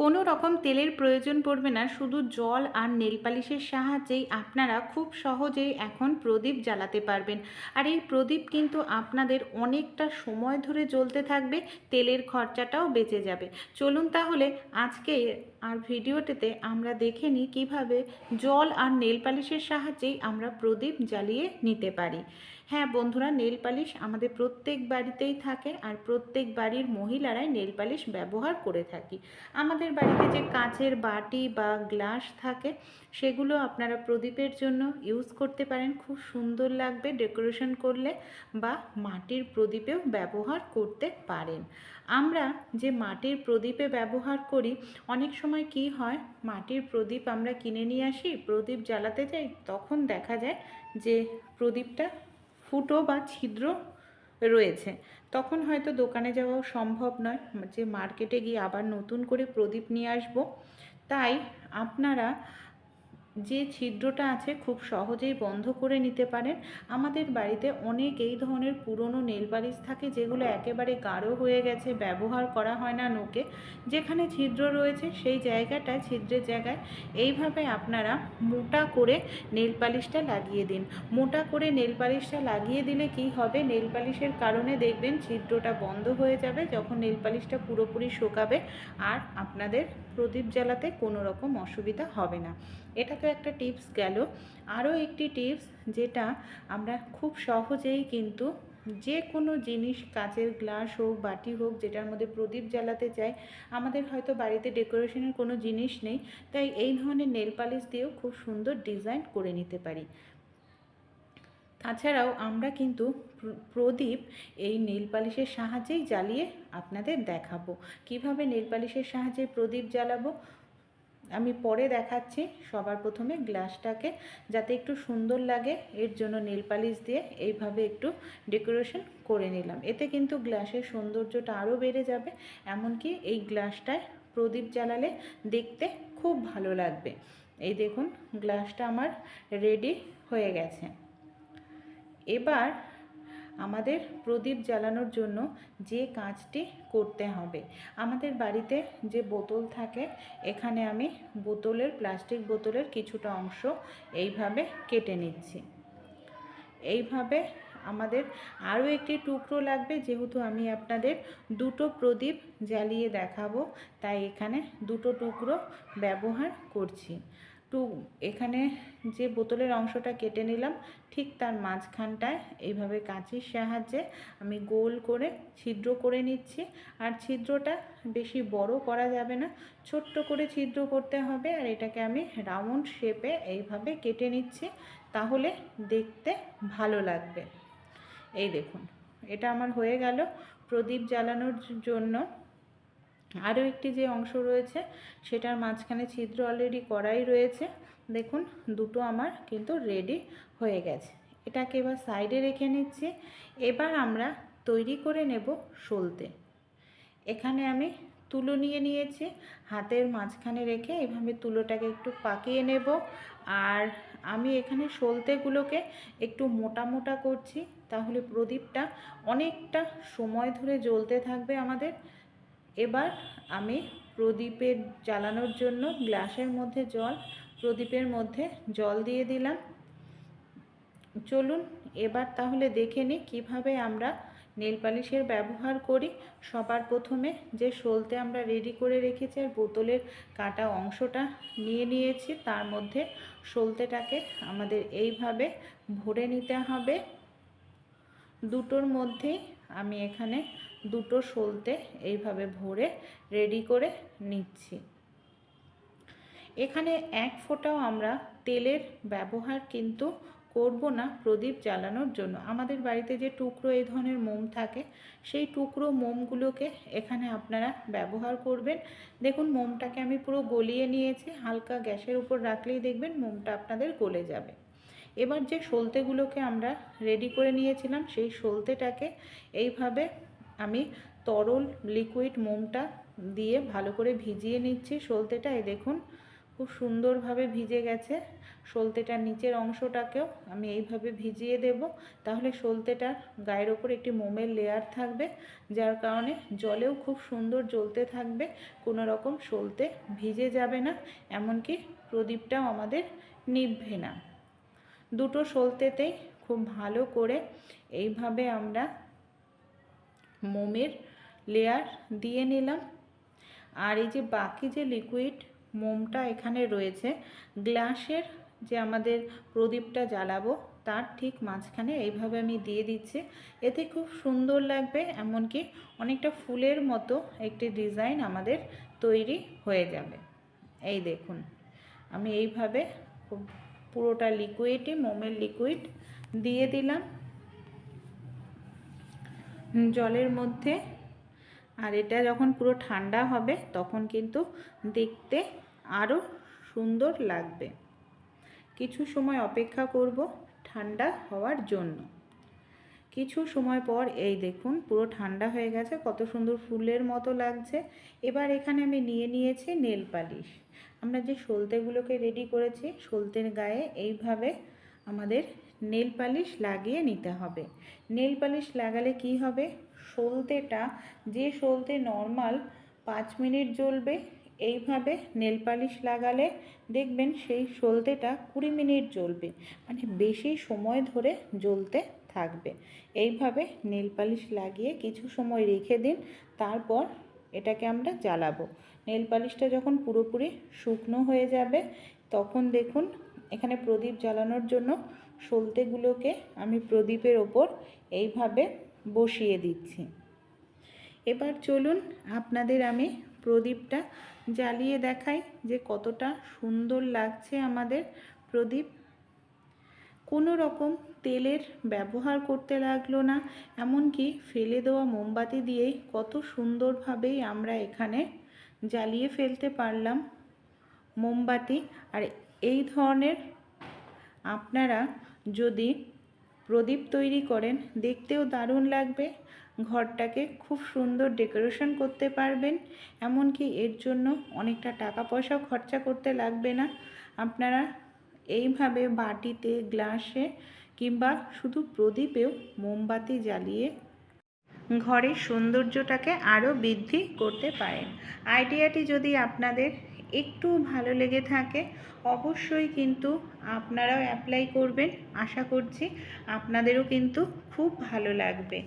কোনো রকম তেলের প্রয়োজন পড়বে না, শুধু জল আর নেল পালিশের সাহায্যেই আপনারা খুব সহজেই এখন প্রদীপ জ্বালাতে পারবেন। আর এই প্রদীপ কিন্তু আপনাদের অনেকটা সময় ধরে জ্বলতে থাকবে, তেলের খরচাটাও বেঁচে যাবে। চলুন তাহলে আজকে আর ভিডিওটিতে আমরা দেখে নিই কীভাবে জল আর নেল পালিশের সাহায্যেই আমরা প্রদীপ জ্বালিয়ে নিতে পারি। হ্যাঁ বন্ধুরা, নেল পালিশ আমাদের প্রত্যেক বাড়িতেই থাকে আর প্রত্যেক বাড়ির মহিলারাই নেল পালিশ ব্যবহার করে থাকি। আমাদের বাড়িতে যে কাঁচের বাটি বা গ্লাস থাকে, সেগুলো আপনারা প্রদীপের জন্য ইউজ করতে পারেন। খুব সুন্দর লাগবে ডেকোরেশন করলে বা মাটির প্রদীপেও ব্যবহার করতে পারেন। আমরা যে মাটির প্রদীপে ব্যবহার করি, অনেক সময় কি হয়, মাটির প্রদীপ আমরা কিনে নিয়ে আসি, প্রদীপ জ্বালাতে যাই, তখন দেখা যায় যে প্রদীপটা ফুটো বা ছিদ্র রয়েছে। তখন হয়তো দোকানে যাওয়াও সম্ভব নয়। যে মার্কেটে গিয়ে আবার নতুন করে প্রদীপ নিয়ে আসব। তাই আপনারা যে ছিদ্রটা আছে খুব সহজেই বন্ধ করে নিতে পারেন। আমাদের বাড়িতে অনেক এই ধরনের পুরনো নেল পালিশ থাকে যেগুলো একেবারে গাঢ় হয়ে গেছে, ব্যবহার করা হয় না নোকে। যেখানে ছিদ্র রয়েছে সেই জায়গাটায়, ছিদ্রের জায়গায় এইভাবে আপনারা মোটা করে নেল পালিশটা লাগিয়ে দিন। মোটা করে নেল পালিশটা লাগিয়ে দিলে কি হবে? নেল পালিশের কারণে দেখবেন ছিদ্রটা বন্ধ হয়ে যাবে, যখন নেল পালিশটা পুরোপুরি শোকাবে। আর আপনাদের প্রদীপ জ্বালাতে কোনো রকম অসুবিধা হবে না। এটা তো একটা টিপস গেল। আরও একটি টিপস যেটা আমরা খুব সহজেই কিন্তু যে কোনো জিনিস, কাচের গ্লাস হোক, বাটি হোক, যেটার মধ্যে প্রদীপ জ্বালাতে চাই, আমাদের হয়তো বাড়িতে ডেকোরেশনের কোনো জিনিস নেই, তাই এই ধরনের নেল পালিশ দিয়েও খুব সুন্দর ডিজাইন করে নিতে পারি। তাছাড়াও আমরা কিন্তু প্রদীপ এই নেল পালিশের সাহায্যেই জ্বালিয়ে আপনাদের দেখাবো। কীভাবে নেল পালিশের সাহায্যে প্রদীপ জ্বালাবো? আমি পরে দেখাচ্ছি সবার প্রথমে গ্লাসটাকে, যাতে একটু সুন্দর লাগে। এর জন্য নেল পালিশ দিয়ে এইভাবে একটু ডেকোরেশন করে নিলাম। এতে কিন্তু গ্লাসের সৌন্দর্যটা আরও বেড়ে যাবে। এমনকি এই গ্লাসটায় প্রদীপ জ্বালালে দেখতে খুব ভালো লাগবে। এই দেখুন, গ্লাসটা আমার রেডি হয়ে গেছে। এবার আমাদের প্রদীপ জ্বালানোর জন্য যে কাজটি করতে হবে। আমাদের বাড়িতে যে বোতল থাকে, এখানে আমি বোতলের, প্লাস্টিক বোতলের কিছুটা অংশ এইভাবে কেটে নিচ্ছি। এইভাবে আমাদের আরও একটি টুকরো লাগবে, যেহেতু আমি আপনাদের দুটো প্রদীপ জ্বালিয়ে দেখাবো, তাই এখানে দুটো টুকরো ব্যবহার করছি। টু এখানে যে বোতলের অংশটা কেটে নিলাম, ঠিক তার মাঝখানটায় এইভাবে কাঁচির সাহায্যে আমি গোল করে ছিদ্র করে নিচ্ছি। আর ছিদ্রটা বেশি বড় করা যাবে না, ছোট্ট করে ছিদ্র করতে হবে আর এটাকে আমি রাউন্ড শেপে এইভাবে কেটে নিচ্ছি, তাহলে দেখতে ভালো লাগবে। এই দেখুন, এটা আমার হয়ে গেল প্রদীপ জ্বালানোর জন্য। আরও একটি যে অংশ রয়েছে, সেটার মাঝখানে ছিদ্র অলরেডি করাই রয়েছে। দেখুন, দুটো আমার কিন্তু রেডি হয়ে গেছে। এটাকে এবার সাইডে রেখে নিচ্ছি। এবার আমরা তৈরি করে নেব সলতে। এখানে আমি তুলো নিয়ে নিয়েছি। হাতের মাঝখানে রেখে এভাবে তুলোটাকে একটু পাকিয়ে নেব। আর আমি এখানে সলতেগুলোকে একটু মোটা মোটা করছি, তাহলে প্রদীপটা অনেকটা সময় ধরে জ্বলতে থাকবে আমাদের। এবার আমি প্রদীপের জ্বালানোর জন্য গ্লাসের মধ্যে জল, প্রদীপের মধ্যে জল দিয়ে দিলাম। চলুন এবার তাহলে দেখে নিই কীভাবে আমরা নেল পালিশের ব্যবহার করি। সবার প্রথমে যে সলতে আমরা রেডি করে রেখেছি আর বোতলের কাটা অংশটা নিয়ে নিয়েছি, তার মধ্যে সলতেটাকে আমাদের এইভাবে ভরে নিতে হবে। দুটোর মধ্যেই আমি এখানে দুটো সলতে এইভাবে ভরে রেডি করে নিচ্ছি। এখানে এক ফোঁটাও আমরা তেলের ব্যবহার কিন্তু করব না প্রদীপ জ্বালানোর জন্য। আমাদের বাড়িতে যে টুকরো এই ধরনের মোম থাকে, সেই টুকরো মোমগুলোকে এখানে আপনারা ব্যবহার করবেন। দেখুন, মোমটাকে আমি পুরো গলিয়ে নিয়েছি। হালকা গ্যাসের উপর রাখলেই দেখবেন মোমটা আপনাদের গলে যাবে। এবার যে সলতেগুলোকে আমরা রেডি করে নিয়েছিলাম, সেই সলতেটাকে এইভাবে আমি তরল লিকুইড মোমটা দিয়ে ভালো করে ভিজিয়ে নিচ্ছি। সলতেটা এই দেখুন, খুব সুন্দরভাবে ভিজে গেছে। সলতেটার নিচের অংশটাকেও আমি এইভাবে ভিজিয়ে দেব। তাহলে সলতেটার গায়ের ওপর একটি মোমের লেয়ার থাকবে, যার কারণে জলেও খুব সুন্দর জ্বলতে থাকবে। কোনো রকম সলতে ভিজে যাবে না, এমনকি প্রদীপটাও আমাদের নিভবে না। দুটো সলতেতেই খুব ভালো করে এইভাবে আমরা মোমের লেয়ার দিয়ে নিলাম। আর এই যে বাকি যে লিকুইড মোমটা এখানে রয়েছে গ্লাসের যে আমাদের প্রদীপটা জ্বালাবো, তার ঠিক মাঝখানে এইভাবে আমি দিয়ে দিচ্ছি। এতে খুব সুন্দর লাগবে, এমনকি অনেকটা ফুলের মতো একটি ডিজাইন আমাদের তৈরি হয়ে যাবে। এই দেখুন, আমি এইভাবে খুব পুরোটা লিকুইডই মোমের লিকুইড দিয়ে দিলাম। জলের মধ্যে। আর এটা যখন পুরো ঠান্ডা হবে, তখন কিন্তু দেখতে আরও সুন্দর লাগবে। কিছু সময় অপেক্ষা করব ঠান্ডা হওয়ার জন্য। কিছু সময় পর, এই দেখুন, পুরো ঠান্ডা হয়ে গেছে, কত সুন্দর ফুলের মতো লাগছে। এবার এখানে আমি নিয়ে নিয়েছি নেল পালিশ। আমরা যে সলতেগুলোকে রেডি করেছি, সলতের গায়ে এইভাবে আমাদের নেল পালিশ লাগিয়ে নিতে হবে। নেল পালিশ লাগালে কি হবে? সলতেটা, যে সলতে নর্মাল পাঁচ মিনিট জ্বলবে, এইভাবে নেল পালিশ লাগালে দেখবেন সেই সলতেটা কুড়ি মিনিট জ্বলবে মানে বেশি সময় ধরে জ্বলতে থাকবে। এইভাবে নেল পালিশ লাগিয়ে কিছু সময় রেখে দিন, তারপর এটাকে আমরা জ্বালাবো। নেল পালিশটা যখন পুরোপুরি শুকনো হয়ে যাবে, তখন দেখুন এখানে প্রদীপ জ্বালানোর জন্য সলতেগুলোকে আমি প্রদীপের ওপর এইভাবে বসিয়ে দিচ্ছি। এবার চলুন আপনাদের আমি প্রদীপটা জ্বালিয়ে দেখাই যে কতটা সুন্দর লাগছে আমাদের প্রদীপ। কোনো রকম তেলের ব্যবহার করতে লাগল না, এমনকি ফেলে দেওয়া মোমবাতি দিয়েই কত সুন্দরভাবেই আমরা এখানে জ্বালিয়ে ফেলতে পারলাম মোমবাতি। আর এই ধরনের আপনারা যদি প্রদীপ তৈরি করেন, দেখতেও দারুণ লাগবে। ঘরটাকে খুব সুন্দর ডেকোরেশন করতে পারবেন, এমনকি এর জন্য অনেকটা টাকা পয়সাও খরচা করতে লাগবে না। আপনারা এইভাবে বাটিতে, গ্লাসে কিংবা শুধু প্রদীপেও মোমবাতি জ্বালিয়ে ঘরের সৌন্দর্যটাকে আরও বৃদ্ধি করতে পারেন। আইডিয়াটি যদি আপনাদের একটু ভালো লেগে থাকে, অবশ্যই কিন্তু আপনারাও অ্যাপ্লাই করবেন। আশা করছি আপনাদেরও কিন্তু খুব ভালো লাগবে।